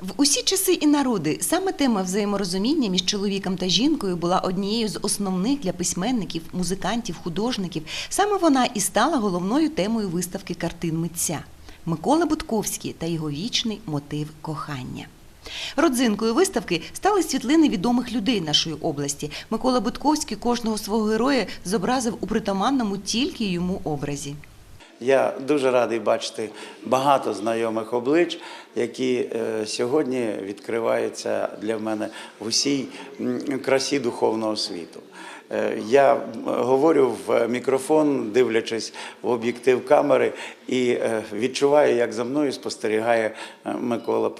В усі часи і народи саме тема взаєморозуміння між чоловіком та жінкою була однією з основних для письменників, музикантів, художників. Саме вона і стала головною темою виставки картин митця Микола Будковський та його вічний мотив кохання. Родзинкою виставки стали світлини відомих людей нашої області. Микола Будковський кожного свого героя зобразив у притаманному тільки йому образі. Я дуже радий бачити багато знайомих облич, які е, сьогодні відкриваються для мене в усій красі духовного світу. Е, Я говорю в мікрофон, дивлячись в об'єктив камери, і е, відчуваю, як за мною спостерігає е, Микола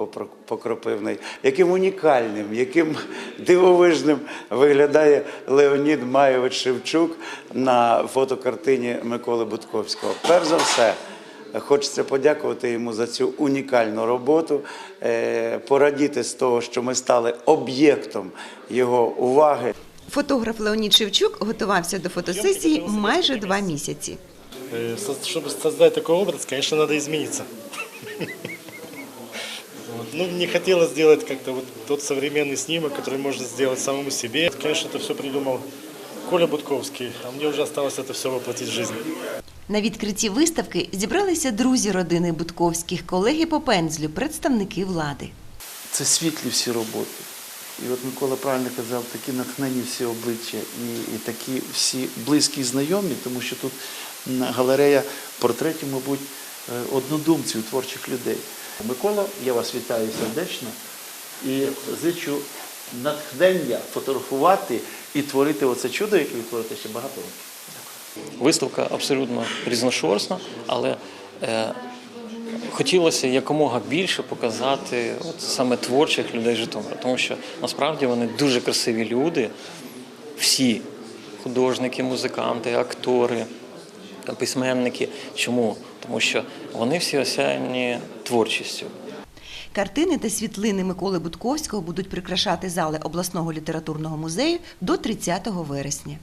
Покропивний, яким унікальним, яким дивовижним виглядає Леонід Майович Шевчук на фотокартині Миколи Будковського. Перш за все, хочеться подякувати йому за цю унікальну роботу, е, порадіти з того, що ми стали об'єктом його уваги. Фотограф Леонід Шевчук готувався до фотосесії майже два місяці. Э, со- Чтобы создать такой образ, конечно, надо измениться. Вот. Ну, не хотелось сделать как-то вот тот современный снимок, который можно сделать самому себе. Конечно, это все придумал Коля Будковский, а мне уже осталось это все воплотить в жизнь. На відкритті виставки зібралися друзі родини Будковських, колеги по пензлю, представники влади. це світлі всі роботи. І от Микола правильно казав, такі натхнені всі обличчя і, і такі всі близькі і знайомі, тому що тут галерея портретів, мабуть, е, однодумців, творчих людей. Микола, я вас вітаю сердечно і зичу натхнення фотографувати і творити оце чудо, яке ви творите ще багато років. Виставка абсолютно різношорстна, але е, хотілося якомога більше показати от саме творчих людей Житомира, тому що насправді вони дуже красиві люди, всі художники, музиканти, актори, письменники. Чому? Тому що вони всі осяяні творчістю. Картини та світлини Миколи Будковського будуть прикрашати зали обласного літературного музею до 30 вересня.